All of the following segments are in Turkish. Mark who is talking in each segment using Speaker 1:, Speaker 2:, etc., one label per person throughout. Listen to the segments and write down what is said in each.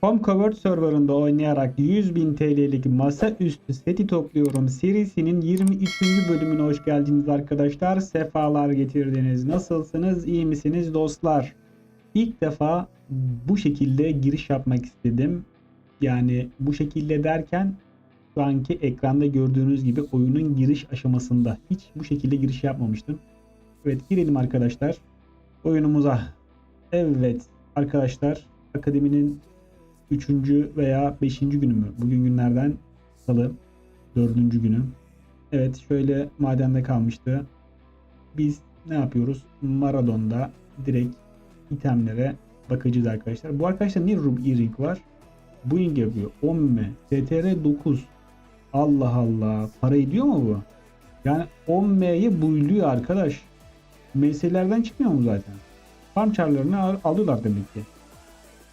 Speaker 1: Home Covered serverında oynayarak 100.000 TL'lik masaüstü seti topluyorum serisinin 23. bölümüne hoş geldiniz arkadaşlar. Sefalar getirdiniz. Nasılsınız? İyi misiniz dostlar? İlk defa bu şekilde giriş yapmak istedim. Yani bu şekilde derken şu anki ekranda gördüğünüz gibi oyunun giriş aşamasında. Hiç bu şekilde giriş yapmamıştım. Evet girelim arkadaşlar. Oyunumuza. Evet arkadaşlar akademinin 3. veya 5. günü mü? Bugün günlerden salı 4. günü. Evet şöyle madende kalmıştı. Biz ne yapıyoruz? Maradon'da direkt itemlere bakacağız arkadaşlar. Bu arkadaşlar niye Rub E-Ring var? Boeing yapıyor. 10 m STR 9. Allah Allah. Para ediyor mu bu? Yani 10 M'ye buyluyor arkadaş. MS'lerden çıkmıyor mu zaten? Farm çarlarını al- alıyorlar demek ki.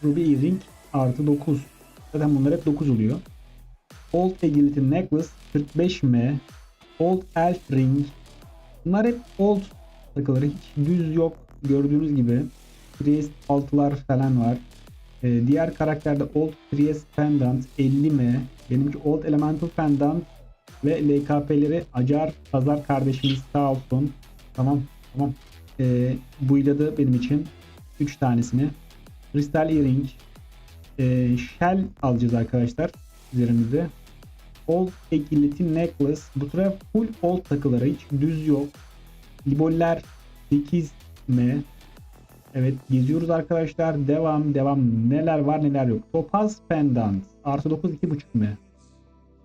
Speaker 1: Ruby E-Ring artı 9. Zaten bunlar hep 9 oluyor. Old Agility Necklace 45M. Old Elf Ring. Bunlar hep old takıları. Hiç düz yok. Gördüğünüz gibi. Priest 6'lar falan var. Ee, diğer karakterde Old Priest Pendant 50M. Benimki Old Elemental Pendant ve LKP'leri Acar Pazar kardeşimiz sağ olsun. Tamam tamam. Ee, buyladı benim için 3 tanesini. Crystal Earring, e, Shell alacağız arkadaşlar üzerimizde. Old Agility Necklace. Bu sıra full old takıları hiç düz yok. Liboller 8M. Evet geziyoruz arkadaşlar. Devam devam. Neler var neler yok. Topaz Pendant. Artı 9 2.5M.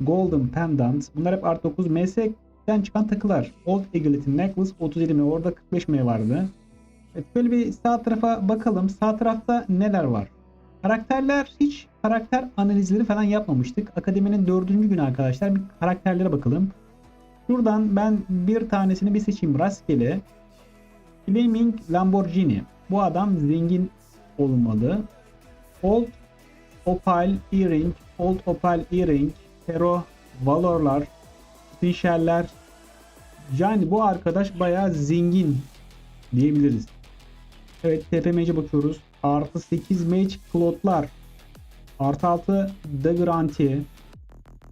Speaker 1: Golden Pendant. Bunlar hep artı 9. MS'den çıkan takılar. Old Agility Necklace 37M. Orada 45M vardı. Evet, böyle bir sağ tarafa bakalım. Sağ tarafta neler var? Karakterler hiç karakter analizleri falan yapmamıştık. Akademinin dördüncü günü arkadaşlar. Bir karakterlere bakalım. Şuradan ben bir tanesini bir seçeyim rastgele. Flaming Lamborghini. Bu adam zengin olmalı. Old Opal Earring, Old Opal Earring, Hero Valorlar, Seychelles. Yani bu arkadaş bayağı zengin diyebiliriz. Evet TPM'ce bakıyoruz. Artı 8 mage slotlar. Artı 6 dagger anti.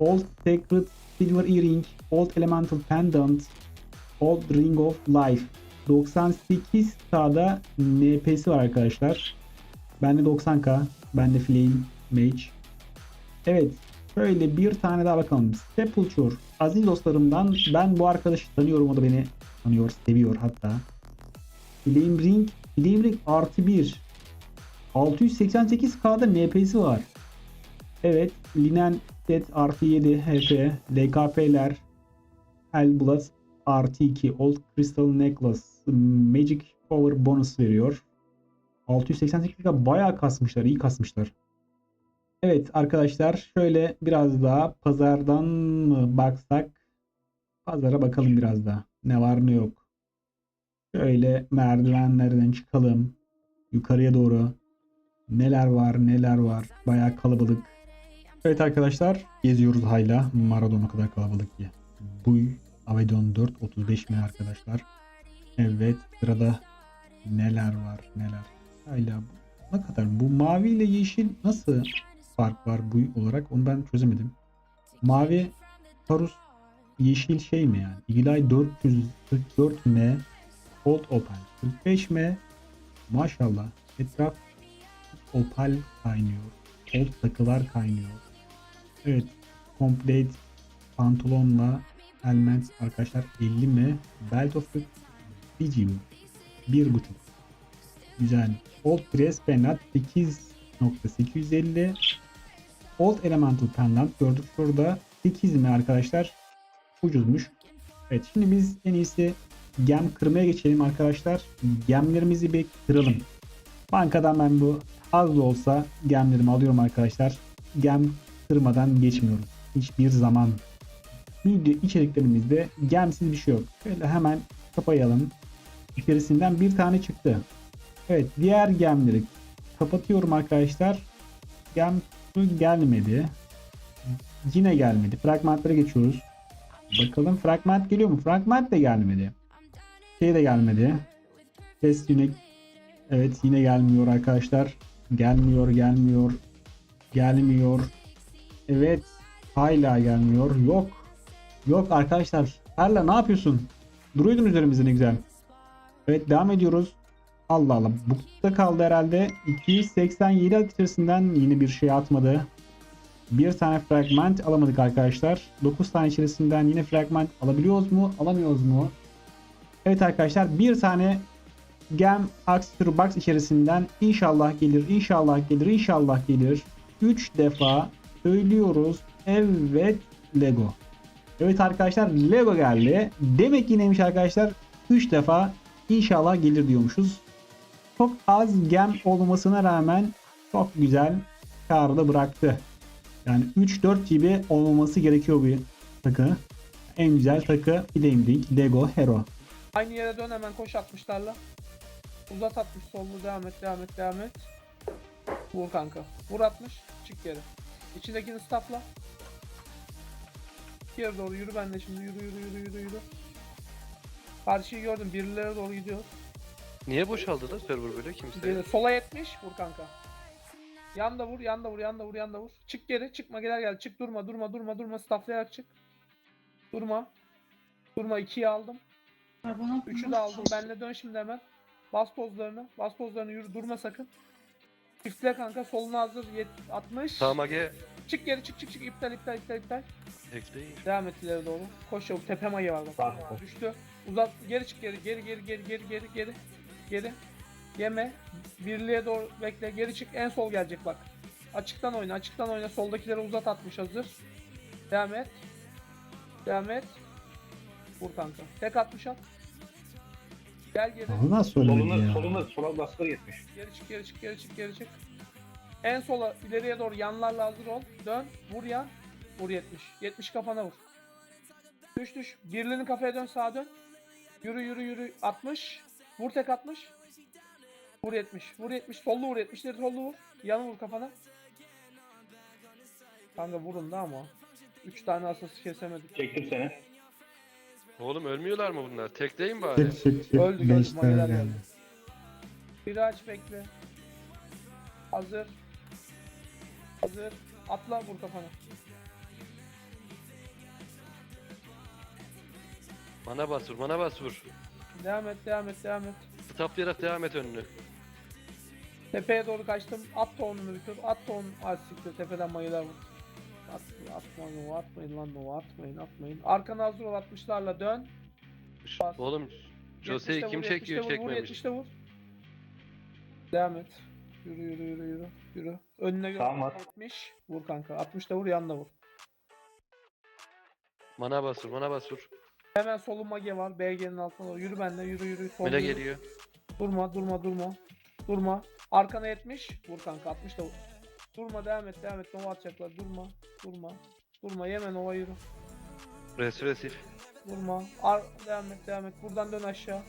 Speaker 1: Old sacred silver earring. Old elemental pendant. Old ring of life. 98 K'da NP'si var arkadaşlar. Bende 90K. Bende flame mage. Evet. Şöyle bir tane daha bakalım. Sepulture. Aziz dostlarımdan ben bu arkadaşı tanıyorum. O da beni tanıyor, seviyor hatta. Flame Ring, Flame Ring artı 1. 688k'da NP'si var. Evet. Linen Set artı 7 HP. LKP'ler. Hellblood artı 2. Old Crystal Necklace. Magic Power bonus veriyor. 688k bayağı kasmışlar. iyi kasmışlar. Evet arkadaşlar şöyle biraz daha pazardan mı baksak pazara bakalım biraz daha. Ne var ne yok. Şöyle merdivenlerden çıkalım. Yukarıya doğru. Neler var neler var. Bayağı kalabalık. Evet arkadaşlar geziyoruz hala. Maradona kadar kalabalık ki. Bu Avedon 4 35 mi arkadaşlar. Evet sırada neler var neler. Hala ne kadar bu mavi ile yeşil nasıl fark var bu olarak onu ben çözemedim. Mavi Tarus yeşil şey mi yani? Eagle 444M Old Opal 45M Maşallah etraf opal kaynıyor. Old takılar kaynıyor. Evet. Complete pantolonla helmet arkadaşlar 50 mi? Belt of the Fiji mi? 1.5 Güzel. Old Press Pendant 8.850 Old Elemental Pendant gördük şurada 8 mi arkadaşlar? Ucuzmuş. Evet şimdi biz en iyisi gem kırmaya geçelim arkadaşlar. Gemlerimizi bir kıralım. Bankadan ben bu az da olsa gemlerimi alıyorum arkadaşlar. Gem kırmadan geçmiyorum. Hiçbir zaman. Video içeriklerimizde gemsiz bir şey yok. Şöyle hemen kapayalım. İçerisinden bir tane çıktı. Evet diğer gemleri kapatıyorum arkadaşlar. Gem gelmedi. Yine gelmedi. Fragmentlara geçiyoruz. Bakalım fragment geliyor mu? Fragment de gelmedi. Şey de gelmedi. Ses yine evet yine gelmiyor arkadaşlar. Gelmiyor, gelmiyor. Gelmiyor. Evet. Hala gelmiyor. Yok. Yok arkadaşlar. Perla ne yapıyorsun? Duruydun üzerimizde ne güzel. Evet devam ediyoruz. Allah Allah. Bukta kaldı herhalde. 287 at içerisinden yeni bir şey atmadı. Bir tane fragment alamadık arkadaşlar. 9 tane içerisinden yine fragment alabiliyoruz mu? Alamıyoruz mu? Evet arkadaşlar bir tane Gem Axter Box içerisinden inşallah gelir, inşallah gelir, inşallah gelir. 3 defa söylüyoruz. Evet Lego. Evet arkadaşlar Lego geldi. Demek ki neymiş arkadaşlar? 3 defa inşallah gelir diyormuşuz. Çok az gem olmasına rağmen çok güzel karda bıraktı. Yani 3-4 gibi olmaması gerekiyor bu takı. En güzel takı Flame Link Lego Hero.
Speaker 2: Aynı yere dön hemen koş 60'larla. Uzat 60 sollu devam et devam et devam et. Vur kanka. Vur 60 çık geri. İçindekini stopla. Geri doğru yürü ben de şimdi yürü yürü yürü yürü yürü. Karşıyı gördüm birilere doğru gidiyor.
Speaker 3: Niye boşaldı da server böyle kimse?
Speaker 2: Geri, sola 70 vur kanka. Yan da vur yan da vur yan da vur yan da vur. Çık geri çıkma gel gel çık durma durma durma durma stafflayarak çık. Durma. Durma 2'yi aldım. Üçü de aldım. Benle dön şimdi hemen. Bas tozlarını. Bas tozlarını yürü. Durma sakın. Çiftle kanka. Soluna hazır. Yet 60.
Speaker 3: Tamam Age.
Speaker 2: Çık geri çık çık çık. İptal iptal iptal iptal.
Speaker 3: Ekleyin.
Speaker 2: Devam et ileri doğru. Koş çabuk. Tepe mayı var bak. Düştü. Uzat. Geri çık geri. Geri geri geri geri geri geri. Geri. Yeme. Birliğe doğru bekle. Geri çık. En sol gelecek bak. Açıktan oyna. Açıktan oyna. Soldakileri uzat atmış hazır. Devam et. Devam et. Vur kanka. Tek atmış at. Gel geri.
Speaker 1: Ölmedi
Speaker 4: Soluna,
Speaker 1: ya?
Speaker 4: soluna, sola baskı yetmiş.
Speaker 2: Geri çık, geri çık, geri çık, geri çık. En sola, ileriye doğru yanlarla hazır ol. Dön, vur yan. Vur 70. 70 kafana vur. Düş düş. Birliğini kafaya dön, sağa dön. Yürü yürü yürü. 60. Vur tek 60. Vur 70. Vur 70. Sollu vur 70'leri sollu vur. Yanı vur kafana. Kanka vurun da ama. 3 tane asası kesemedik.
Speaker 4: Çektim seni.
Speaker 3: Oğlum ölmüyorlar mı bunlar? Tekleyin bari.
Speaker 1: Çık çık çık.
Speaker 2: Öldü, öldü,
Speaker 1: Beş tane
Speaker 2: mageler
Speaker 1: geldi.
Speaker 2: geldi. Bir aç bekle. Hazır. Hazır. Atla vur kafana.
Speaker 3: Mana bas vur, mana bas vur.
Speaker 2: Devam et, devam et, devam et.
Speaker 3: Staplayarak devam et önünü.
Speaker 2: Tepeye doğru kaçtım. At da onu bir tur. At da onu. Ay siktir tepeden mayılar vur. At, atma Nova atmayın lan Nova atmayın atmayın. Arkana hazır ol 60'larla dön. Bas.
Speaker 3: Oğlum Jose'yi
Speaker 2: 70'te
Speaker 3: kim çekiyor
Speaker 2: 70'te vur, vur,
Speaker 3: çekmemiş.
Speaker 2: 70'te vur. Devam et. Yürü yürü yürü yürü. Yürü. Önüne gör.
Speaker 4: Tamam, at.
Speaker 2: 70. Vur kanka. 60'ta vur yanına vur.
Speaker 3: Mana bas vur, mana bas vur.
Speaker 2: Hemen solun mage var. BG'nin altına doğru. Yürü benimle. Yürü yürü. Sol
Speaker 3: Mele
Speaker 2: yürü.
Speaker 3: geliyor.
Speaker 2: Durma durma durma. Durma. Arkana 70. Vur kanka 60 da vur. Durma devam et devam et. Nova atacaklar. Durma. Durma. Durma yeme Nova yürü.
Speaker 3: Resresif.
Speaker 2: Durma. Ar devam et devam et. Buradan dön aşağı.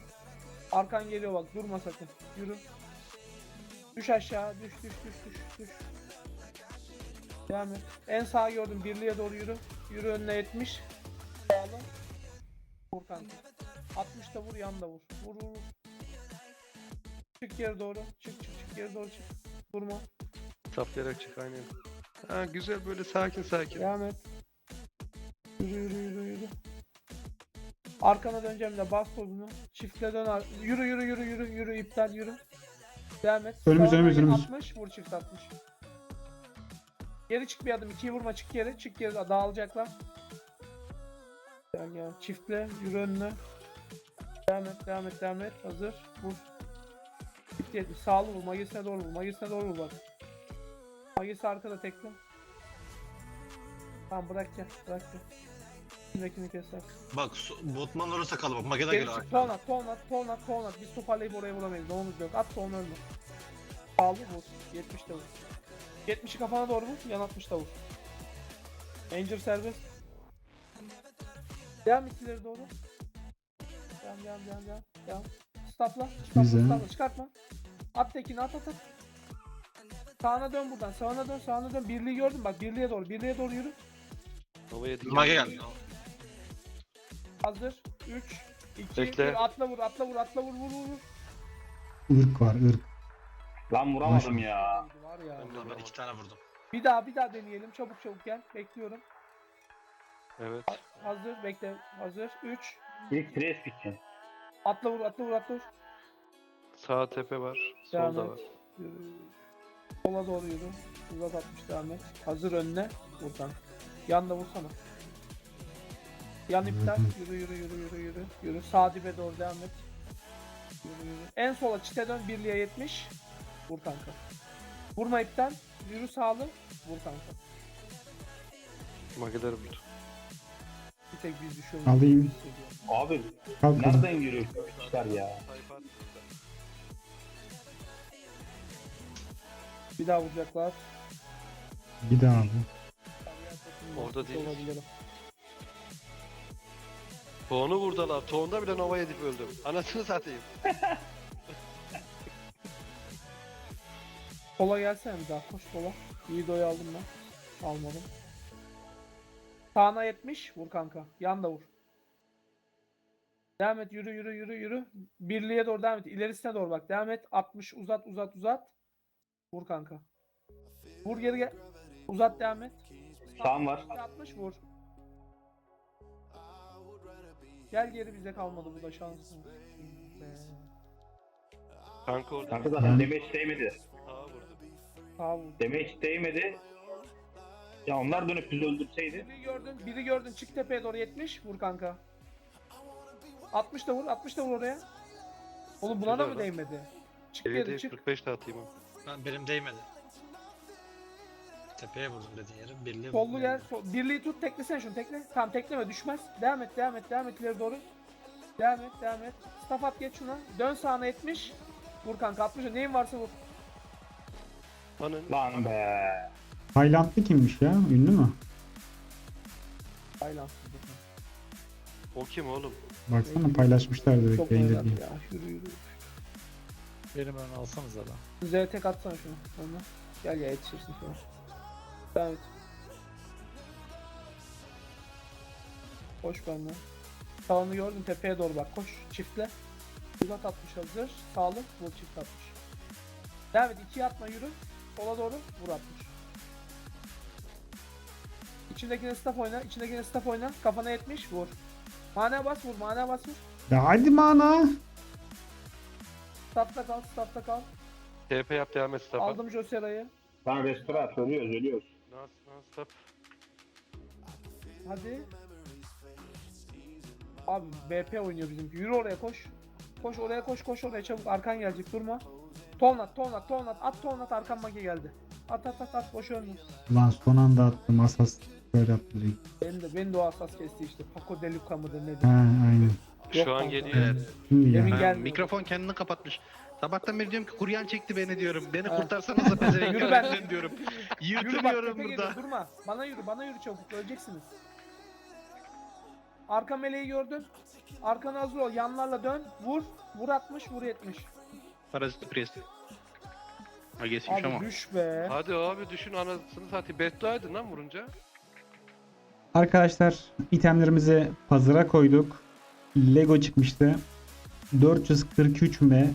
Speaker 2: Arkan geliyor bak. Durma sakın. Yürü. Düş aşağı. Düş düş düş düş düş. Devam et. En sağa gördüm. Birliğe doğru yürü. Yürü önüne 70. Sağlı. Vur kanka. 60 da vur yan da vur. Vur vur vur. Çık geri doğru. Çık çık çık geri doğru çık. Durma.
Speaker 3: Staplayarak çık aynen. Ha güzel böyle sakin sakin.
Speaker 2: Devam et. Yürü yürü yürü yürü. Arkana döneceğim de bas tozunu. Çiftle dön. ar- Yürü yürü yürü yürü yürü iptal yürü. Devam et.
Speaker 1: Önümüz,
Speaker 2: Sağına
Speaker 1: önümüz, önümüz.
Speaker 2: 60 vur çift 60. Geri çık bir adım. 2'yi vurma çık geri. Çık geri dağılacaklar. Gel gel. Çiftle yürü önüne. Devam et devam et devam et. Hazır. Vur. Bitti yetmiş. Sağlı vur. Magisine doğru vur. Magisine doğru vur bak. Magisi arkada tekle. Tamam bırak gel. Bırak gel. Şimdikini keser.
Speaker 5: Bak su- Botman orası kaldı bak Mage'de
Speaker 2: Geri
Speaker 5: gel
Speaker 2: çık. Ton at, ton at, ton at, ton at. Biz toparlayıp oraya vuramayız. Doğumuz yok. At ton ölme. Sağlı vur. 70'te vur. 70'i kafana doğru vur. Yan 60'ta vur. Ranger serbest. Devam ikileri doğru. Devam devam devam devam. Devam. Stopla. Stopla
Speaker 1: Güzel.
Speaker 2: stopla. Çıkartma. At tekini at at at. Sağına dön buradan. Sağına dön sağına dön. Birliği gördün bak. Birliğe doğru. Birliğe doğru yürü.
Speaker 3: Nova'ya dikkat.
Speaker 5: Mage geldi.
Speaker 2: Hazır. 3 2
Speaker 3: Bekle.
Speaker 2: 1 atla vur atla vur atla vur vur vur. vur.
Speaker 1: ırk var ırk.
Speaker 4: Lan vuramadım ya.
Speaker 2: Var ya.
Speaker 5: Ben, ben iki tane vurdum.
Speaker 2: Bir daha bir daha deneyelim. Çabuk çabuk gel. Bekliyorum.
Speaker 3: Evet.
Speaker 2: Hazır. Bekle. Hazır. 3.
Speaker 4: İlk pres gideceğim.
Speaker 2: Atla vur atla vur atla vur.
Speaker 3: Sağ tepe var.
Speaker 2: Devam
Speaker 3: Solda
Speaker 2: et.
Speaker 3: var.
Speaker 2: Yürü. Sola doğru yürü. Uzat atmış devam et. Hazır önüne. Buradan. Yanda vursana. Yan iptal. Yürü yürü yürü yürü yürü. Yürü. Sağ dibe doğru devam et. Yürü yürü. En sola çite dön. Birliğe 70. Vur kanka. Vurma iptal. Yürü sağlı. Vur kanka.
Speaker 3: Mageler vurdu.
Speaker 2: Bir tek biz düşüyoruz.
Speaker 1: Alayım.
Speaker 4: Abi
Speaker 1: Kalk
Speaker 4: nereden yürüyor işler ya?
Speaker 2: Bir daha vuracaklar.
Speaker 1: Bir daha abi.
Speaker 3: Orada değil.
Speaker 2: Olabilirim.
Speaker 3: Toğunu vurdular. Toğunda bile Nova edip öldüm. Anasını satayım.
Speaker 2: Sola gelsene bir daha. Koş sola. İyi doyu aldım ben. Almadım. Sağına 70. Vur kanka. Yan da vur. Devam et. Yürü yürü yürü yürü. Birliğe doğru devam et. İlerisine doğru bak. Devam et. 60. Uzat uzat uzat. Vur kanka. Vur geri gel. Uzat devam et.
Speaker 4: Sağım var.
Speaker 2: 60 vur. Gel geri bize kalmadı bu da şans. Be.
Speaker 3: Kanka orada.
Speaker 4: Kanka zaten demeç değmedi.
Speaker 3: Sağa vurdu.
Speaker 2: Sağ vur.
Speaker 4: Demeç değmedi. Ya onlar dönüp bizi öldürseydi.
Speaker 2: Biri gördün, biri gördün. Çık tepeye doğru 70. Vur kanka. 60 da vur, 60 da vur oraya. Oğlum buna da mı değmedi? Çık
Speaker 3: Evet
Speaker 2: geri çık.
Speaker 3: 45 de atayım.
Speaker 5: Ben benim değmedi. Tepeye vurdum dediğin yere. Birliğe
Speaker 2: Sollu
Speaker 5: vurdum.
Speaker 2: gel. Sol, birliği tut, teklesene şunu tekle. Tamam tekleme düşmez. Devam et, devam et, devam et ileri doğru. Devam et, devam et. Staff at geç şuna. Dön sağına 70. Vur kanka 60. Neyin varsa vur.
Speaker 3: Ananı.
Speaker 4: Lan be.
Speaker 1: Taylandlı kimmiş ya? Ünlü mü?
Speaker 2: Aynen.
Speaker 3: O kim oğlum?
Speaker 1: Baksana paylaşmışlar direkt
Speaker 2: Çok
Speaker 1: yayında
Speaker 2: oynadı
Speaker 1: diye.
Speaker 2: ya. Yürü yürü.
Speaker 6: Benim ön alsanız da.
Speaker 2: Z tek atsana şunu. Sonra. Gel ya yetişirsin sonra. Devam et. Koş benden. Sağını gördün tepeye doğru bak. Koş çiftle. Uzat 60 hazır. Sağlık vur çift 60. Devam et 2'ye atma yürü. Sola doğru vur 60. İçindekine staff oyna. içindekine staff oyna. Kafana 70 vur. Mana bas vur. Mana bas vur.
Speaker 1: Ya hadi mana.
Speaker 2: Staff'ta kal. Staff'ta kal.
Speaker 3: TP yap devam et Stafa.
Speaker 2: Aldım Josera'yı.
Speaker 4: Lan restoran ölüyoruz ölüyoruz.
Speaker 3: Nas nas stop.
Speaker 2: Hadi. Abi BP oynuyor bizimki. Yürü oraya koş. Koş oraya koş koş oraya çabuk arkan gelecek durma. Tonlat tonlat tonlat at tonlat arkan magi geldi. At at at at boş ölme.
Speaker 1: Lan son anda attım asas. Böyle yaptı direkt.
Speaker 2: Benim de beni de o hassas kesti işte. Paco de Luca mıdır nedir?
Speaker 1: Ha aynen.
Speaker 2: Yok
Speaker 3: Şu an
Speaker 2: kanka.
Speaker 3: geliyor.
Speaker 1: Şimdi ya.
Speaker 2: gel.
Speaker 7: Ha, mikrofon kendini kapatmış. Sabahtan beri diyorum ki kuryan çekti beni diyorum. Beni
Speaker 2: Ha.
Speaker 7: kurtarsanız da
Speaker 2: Yürü ben.
Speaker 7: diyorum.
Speaker 2: Yürü bak
Speaker 7: Yırtınıyorum
Speaker 2: tepe
Speaker 7: burada.
Speaker 2: geliyor durma. Bana yürü bana yürü çabuk öleceksiniz. Arka meleği gördün. Arkana hazır ol yanlarla dön. Vur. Vur 60 vur 70.
Speaker 7: Parazit pres. Ha geçmiş
Speaker 2: Abi
Speaker 7: ama.
Speaker 2: düş be.
Speaker 3: Hadi abi düşün anasını satayım. Beddua edin lan vurunca.
Speaker 1: Arkadaşlar itemlerimizi pazara koyduk. Lego çıkmıştı. 443M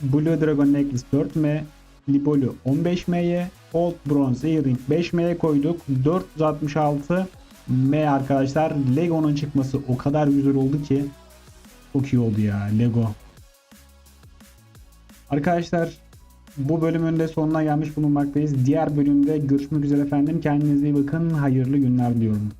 Speaker 1: Blue Dragon Necklace 4M Libolu 15M'ye Old Bronze Earring 5M'ye koyduk. 466 M arkadaşlar. Lego'nun çıkması o kadar güzel oldu ki çok iyi oldu ya Lego. Arkadaşlar bu bölümün de sonuna gelmiş bulunmaktayız. Diğer bölümde görüşmek üzere efendim. Kendinize iyi bakın. Hayırlı günler diliyorum.